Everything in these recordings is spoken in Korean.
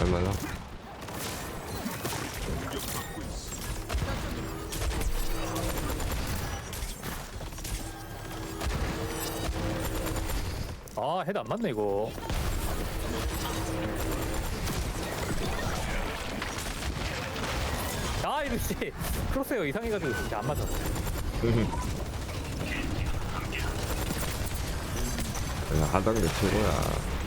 얼마나? 아 헤드 안 맞네 이거 아 이거 씨 크로스웨어 이상해가지고 이게 안 맞아 그냥 하던 게 최고야.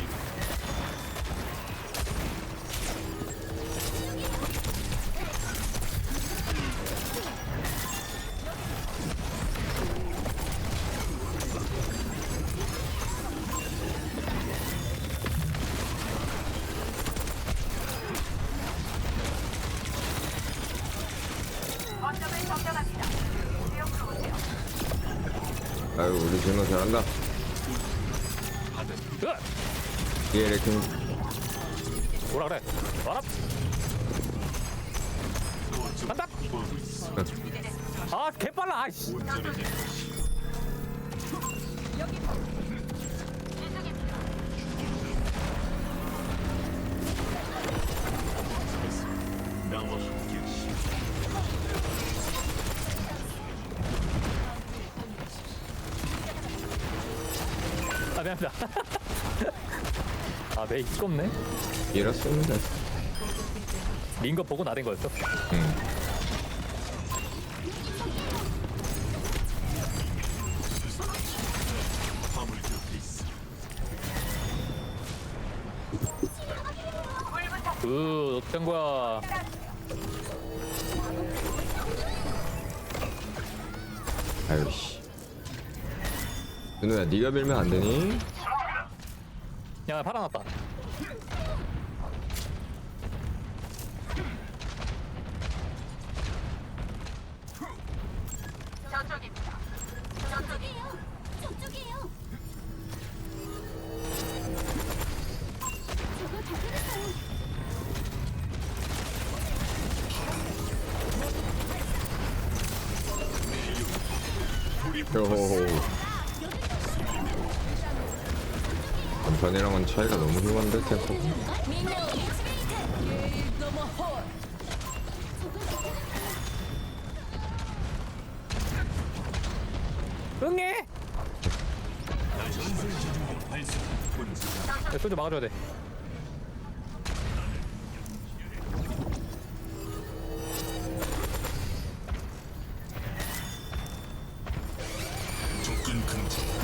진호 잘한다. 예 이렇게 뭐라 그래. 와라. 간다. 아 개빨라 아이씨 아 미안합니다 아내 이껍네 이렇습니다. 민거 보고 나댄 거였어 응. 으 어떤 거야 아유 씨. 진호야 네가 밀면 안 되니? 야 팔아놨다 저쪽입니다. 저쪽이에요. 저쪽이에요. 저거 다 그랬어요. 요호호. 전판이랑은 차이가 너무 심한데 템포. 응애 야, 소주 막아줘야 돼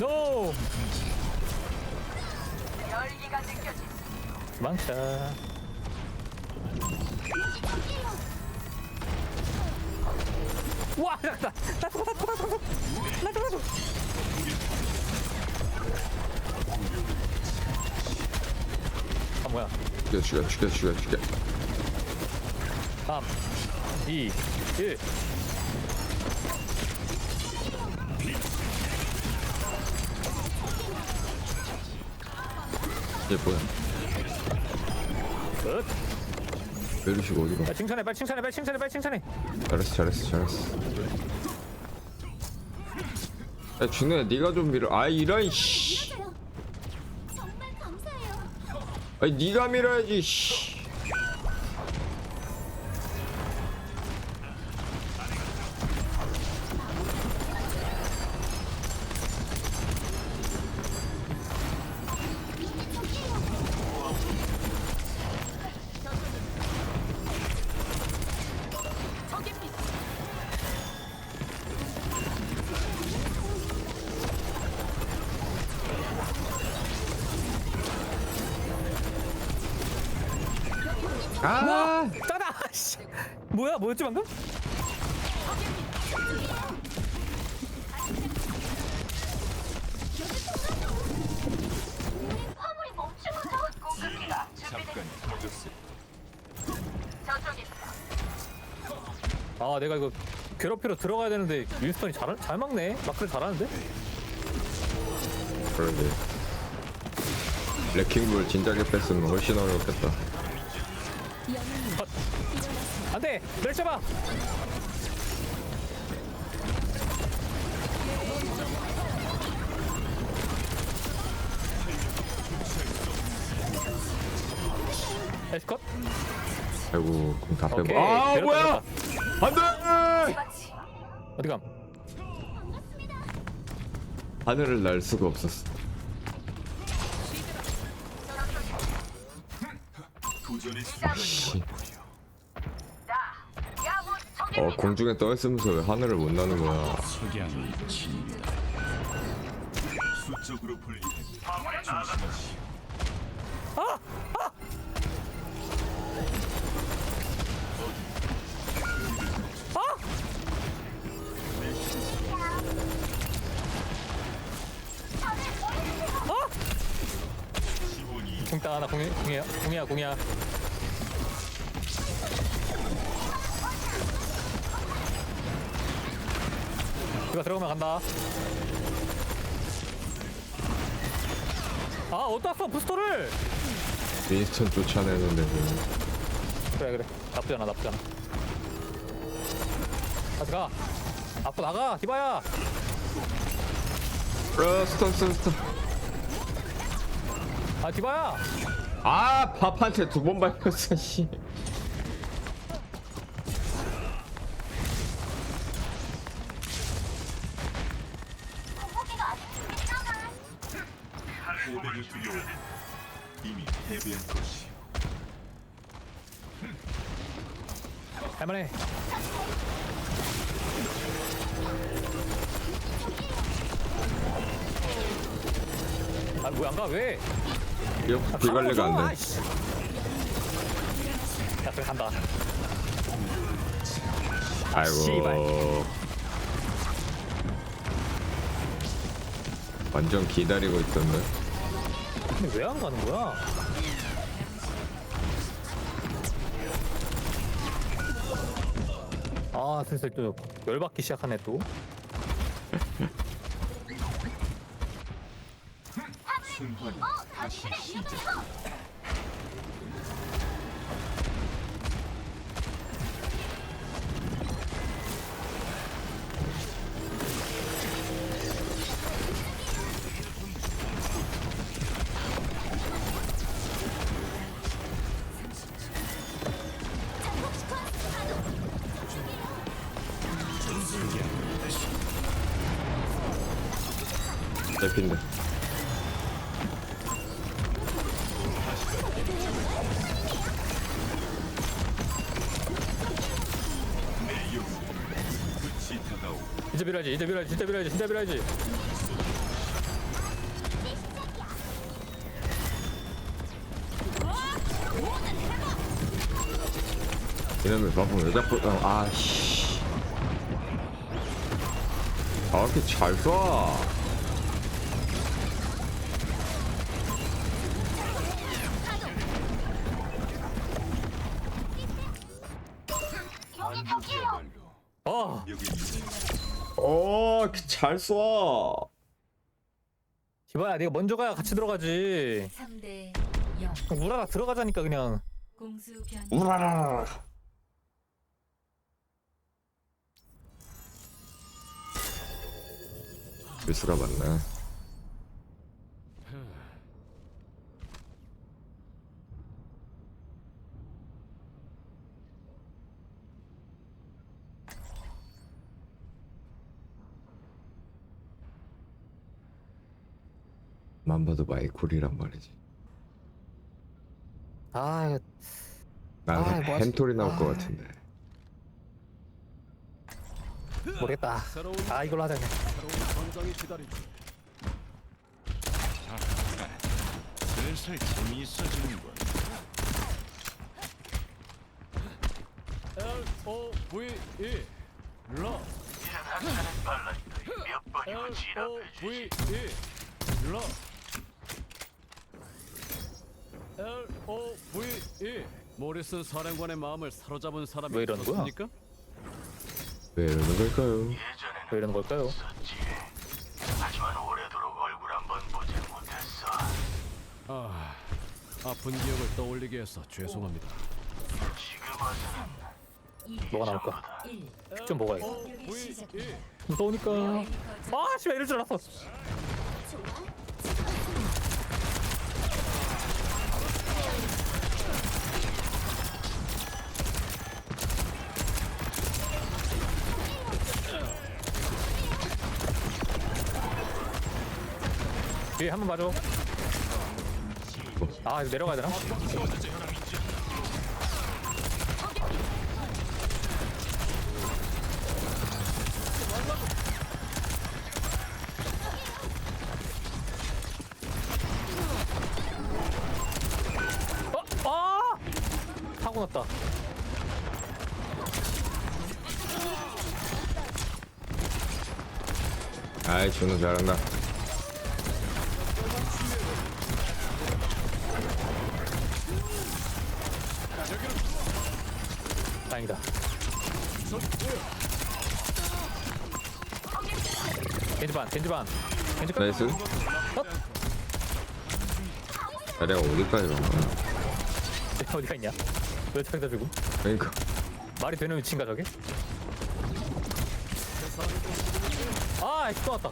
노! 망쳐 와! 나, 나, 나 죽어, 나 죽어, 나 죽어, 나 죽어, 나 죽어. 아, 뭐야. 죽여 죽여 죽여 죽여 죽여. 3, 2, 1. 얘 뭐야? 끝. 메르시가 어디가? 야, 칭찬해, 빨리 칭찬해, 빨리 칭찬해, 빨리 칭찬해. 잘했어 잘했어 잘했어. 야 진호야 네가 좀 밀어. 아 이런 씨. 맞아요. 정말 감사해요. 아니 네가 밀어야지. 씨. 아. 짜다! 씨. 뭐야, 뭐였지 방금? 화물이. 저쪽입니다. 아, 내가 이거 괴롭히러 들어가야 되는데 윈스턴이 잘, 잘 막네? 마크를 잘하는데? 그러게. 레킹볼 진작에 뺐으면 훨씬 어려웠겠다. 안 돼! 멸 잡아! 에스컷? 아이고 공다 오케이. 빼고 아 내렸다, 뭐야. 안돼 어디 감? 하늘을 날 수가 없었어 어 공중에 떠 있으면서 왜 하늘을 못 나는 거야? 석 궁따 하나 궁이, 궁이야 궁이야 궁이야 이거 들어가면 간다. 아 어디다 써 부스터를? 윈스턴 쫓아내는데. 뭐. 그래 그래. 나쁘지 않아 나쁘지 않아. 다시 가 앞으로 나가 디바야. 어 스턴 스턴 스턴 아 디바야 아 밥한테 두 번 밟혔어 씨 두려워. 이미. 할만해 아 뭐야 안가 왜? 비 관리가 아, 안돼 씨. 야 그래 간다 씨발. 아이고 완전 기다리고 있던데 근데 왜 안 가는 거야? 아 슬슬 또 열받기 시작하네 또 승환이 다시 시작. 잡힌데 밀어야지 이제 밀어야지 진짜 밀어야지 진짜 밀어야지. 이놈의 바쁜 왜 자꾸 아, 아씨. 아 이렇게 잘 쏴? 여 어, 잘 쏴. 디바야 네가 먼저 가야 같이 들어가지 3대 0 우라라 들어가자니까 그냥 공수 변 우라라. 밀수가 많네. 만 봐도 마이콜이란 말이지. 아 이거 난 아, 뭐? 햄토리 나올 것 아. 같은데. 모르겠다 아 이걸로 하자 그냥 슬슬 재미있어지는군. L O V E 러 L O V E 러 L O V E 모리슨 사령관의 마음을 사로잡은 사람이 왜 이러는 거야? 왜 이러는 걸까요? 왜 이러는 걸까요? 하지만 오래도록 얼굴 한번 보지 못했어. 아, 아픈 기억을 떠올리게 해서 죄송합니다. 지금 와서는 뭐가 나올까? 1좀 먹어야겠다 O V E 무서우니까 아 씨발 이럴 줄 알았어 뒤에 한번 봐줘 아 이거 내려가야 되나? 어? 아! 사고 났다 아이 준우 잘한다 다행이다. 겐지 반 겐지 반. 겐지반. 나이스. 아, 내가 어디까지 간 거야? 어디가 있냐? 왜 저기다 주고? 그러니까. 말이 되는 위치인가 저게? 아, 또 왔다.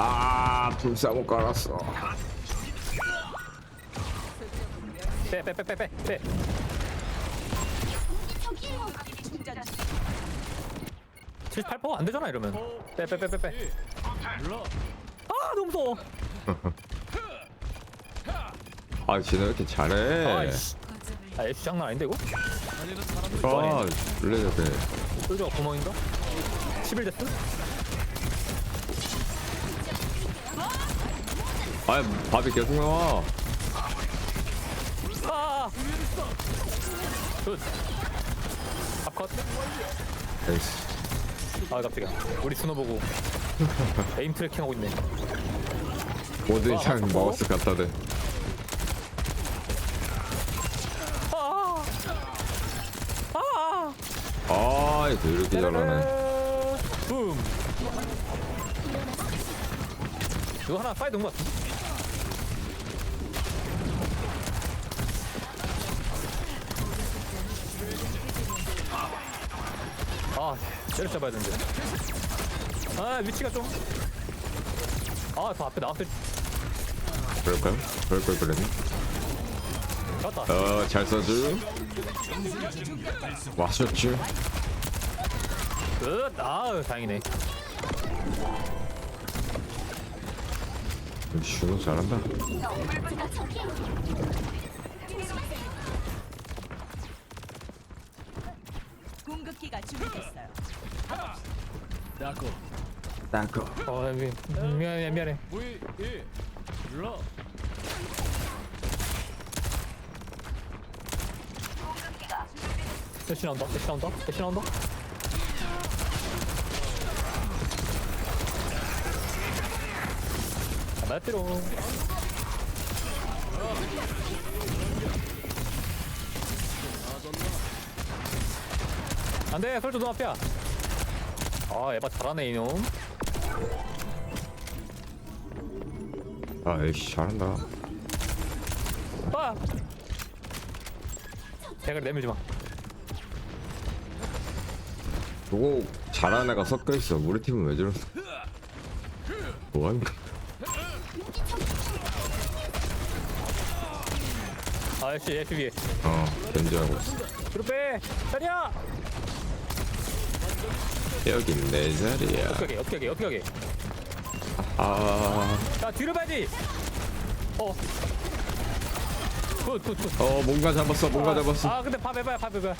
아 불사못 깔았어 빼, 빼, 빼, 빼, 빼, 빼. 저기요. 78%안 되잖아 이러면. 빼, 빼, 빼, 빼, 빼. 아, 너무 무서워. 아 진우 왜 이렇게 잘해 아이씨. 아, 애쉬 장난 아닌데 이거? 아 원래 저래 솔저가 구멍인가? 11 됐어? 아 밥이 계속 나와 아! 굿. 에이씨 아, 깜짝이야. 우리 스노 보고 에임 트래킹 하고 있네. 모든 아, 샹 맞아. 마우스 갖다 대 아! 아! 아, 이거 이렇게 잘하네. 붐. 이거 하나 온것 같아. 아, 때려 잡아야 되는데. 아, 위치가 좀. 아, 저 앞에 나왔을 때 그럴까요? 그럴 걸 그랬네. 잡았다. 어, 잘 써주. 와셨지? 끝. 아, 다행이네. 준우 잘한다. 공급기가 준비됐어요. 야코 따거. 어, 미, 미안해, 미안해. V E 눌러 대시 나온다, 대시 나온다, 대시 나온다. 아, 맞대로. 안돼, 설주 너 앞이야. 아, 에바 잘하네 이놈. 아, 에이씨, 잘한다. 아! 대가리 내밀지 마. 저거 잘하는 애가 섞여 있어. 우리 팀은 왜 저러어? 뭐하는 거야? 아, 역시 예시 위에. 어, 견제하고 있어. 뒤로 빼. 자리야. 여긴 내 자리야. 어떻게? 어떻게? 어떻게? 아, 야 뒤로 봐야지. 어. 굿, 굿, 굿. 어, 뭔가 잡았어, 뭔가 잡았어. 아, 근데 밥 해봐요, 밥 해봐요.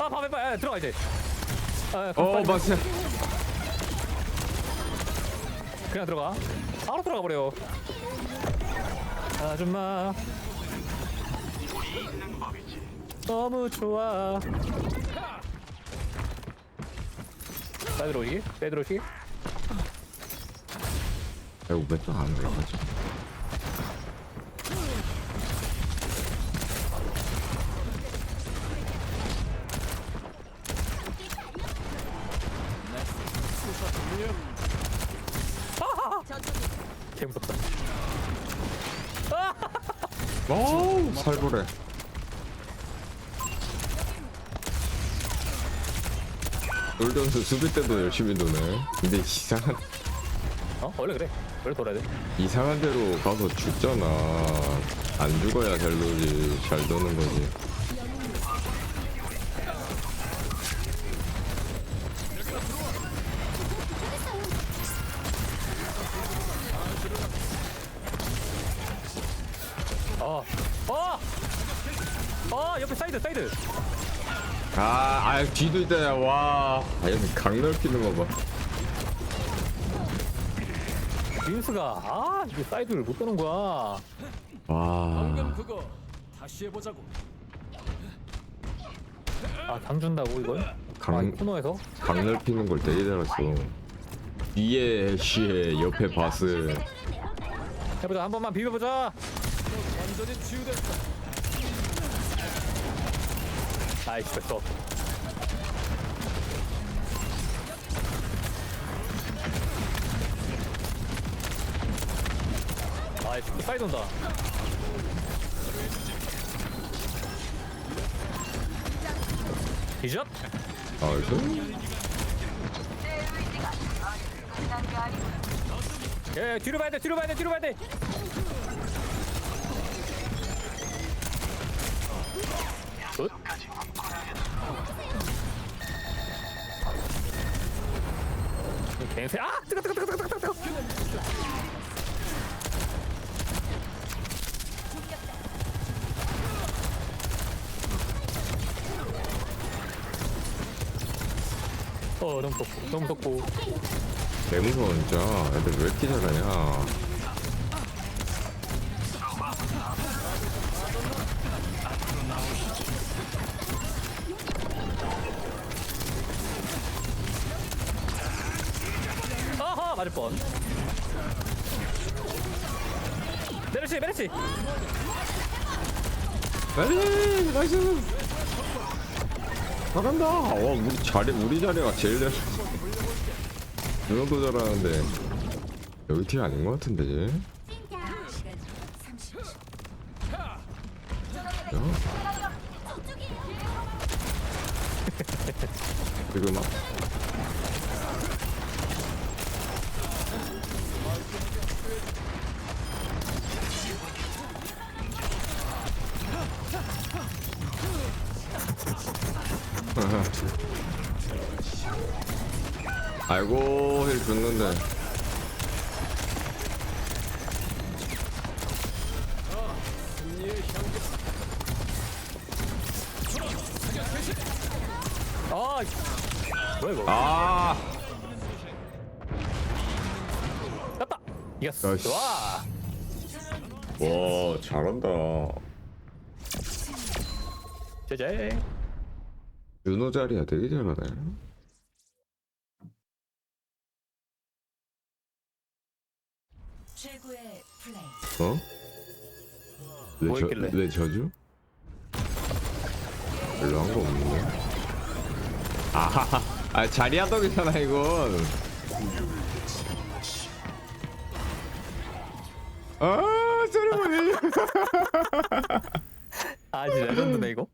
아, 밥 해봐요. 야, 들어가 이제. 아, 어, 빨리, 맞아. 그냥 들어가. 바로 들어가 버려. 아줌마. 너무 좋아. 빼들어 오시게? 빼들어 오시게? 이거 왜또안 들어가지? 개 무섭다. 어우, 살벌해. 롤던스 수비 때도 열심히 도네. 근데 이상한 어? 원래 그래. 원래 돌아야 돼. 이상한 데로 가서 죽잖아. 안 죽어야 잘 놀지. 잘 노는 거지. 어. 어! 어! 옆에 사이드, 사이드. 아, 아 뒤도 있다. 와, 아, 얘는 강 넓히는 거 봐. 윈스가 아 이게 사이드를 못 떠는 거야 방금 와, 그거 다시 해보자고. 아당 준다고 이걸 강- 아이 코너에서 강 넓히는 걸 되게 잘했어. 뒤에 애쉬에 옆에 바스. 해보자 한 번만 비벼보자 완전히 치유됐어. 아이씨 됐어 또 사이드 온다 아, 이거? 예, 뒤로 봐야 돼, 뒤로 봐야 돼, 뒤로 봐야 돼. 갱세, 아, 뜨거, 뜨거, 뜨거, 뜨거, 뜨거, 뜨거. 어, 너무 덥고, 너무 덥고. 개 무서워 진짜. 애들 왜 이렇게 잘하냐. 맞을 뻔. 메르시, 메르시. 빨리 나이스. 잘한다. 와, 우리 자리 우리 자리가 제일 잘. 누나도 잘하는데 여기 팀 아닌 것 같은데. 아이고 힐 줬는데 아, 뭐야 이거? 아. 이겼어. 야씨. 좋아. 와 잘한다 제제. 윤호 자리야 되게 잘하네 최고의 플레이. 어? 왜, 뭐 저? 왜 저주? 별로 한 거 없는데 아하하 아 자리하덕이잖아 이건 아 세레머니 아, 진짜 레전드네 이거.